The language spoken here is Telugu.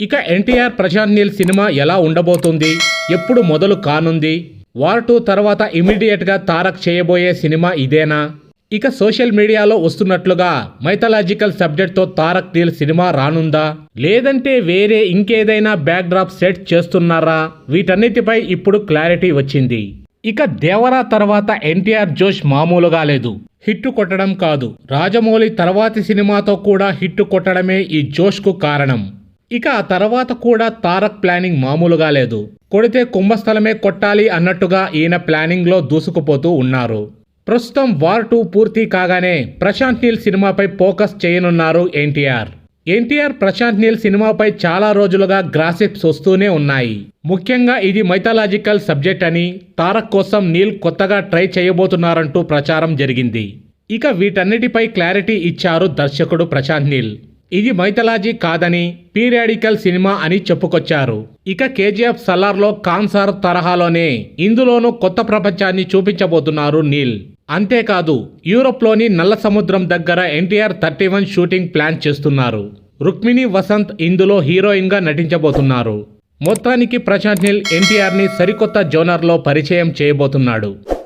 ఇక ఎన్టీఆర్ ప్రశాంత్ నీల్ సినిమా ఎలా ఉండబోతుంది? ఎప్పుడు మొదలు కానుంది? వార్ టూ తర్వాత ఇమీడియట్గా తారక్ చేయబోయే సినిమా ఇదేనా? ఇక సోషల్ మీడియాలో వస్తున్నట్లుగా మైథలాజికల్ సబ్జెక్ట్తో తారక్ నీల్ సినిమా రానుందా? లేదంటే వేరే ఇంకేదైనా బ్యాక్డ్రాప్ సెట్ చేస్తున్నారా? వీటన్నిటిపై ఇప్పుడు క్లారిటీ వచ్చింది. ఇక దేవరా తర్వాత ఎన్టీఆర్ జోష్ మామూలుగా లేదు. హిట్టు కొట్టడం కాదు. రాజమౌళి తర్వాతి సినిమాతో కూడా హిట్టు కొట్టడమే ఈ జోష్కు కారణం. ఇక ఆ తర్వాత కూడా తారక్ ప్లానింగ్ మామూలుగా లేదు. కొడితే కుంభస్థలమే కొట్టాలి అన్నట్టుగా ఈయన ప్లానింగ్లో దూసుకుపోతూ ఉన్నారు. ప్రస్తుతం వార్ టూ పూర్తి కాగానే ప్రశాంత్ నీల్ సినిమాపై ఫోకస్ చేయనున్నారు ఎన్టీఆర్. ఎన్టీఆర్ ప్రశాంత్ నీల్ సినిమాపై చాలా రోజులుగా గ్రాసిప్స్ వస్తూనే ఉన్నాయి. ముఖ్యంగా ఇది మైథలాజికల్ సబ్జెక్ట్ అని తారక్ కోసం నీల్ కొత్తగా ట్రై చేయబోతున్నారంటూ ప్రచారం జరిగింది. ఇక వీటన్నిటిపై క్లారిటీ ఇచ్చారు దర్శకుడు ప్రశాంత్ నీల్. ఇది మైథలాజీ కాదని పీరియాడికల్ సినిమా అని చెప్పుకొచ్చారు. ఇక కేజీఎఫ్ సలార్లో కాన్సార్ తరహాలోనే ఇందులోనూ కొత్త ప్రపంచాన్ని చూపించబోతున్నారు నీల్. అంతేకాదు యూరోప్లోని నల్ల సముద్రం దగ్గర NTR thirty one shooting plan చేస్తున్నారు. రుక్మిణి వసంత్ ఇందులో హీరోయిన్గా నటించబోతున్నారు. మొత్తానికి ప్రశాంత్ నీల్ ఎన్టీఆర్ని సరికొత్త జోనర్లో పరిచయం చేయబోతున్నాడు.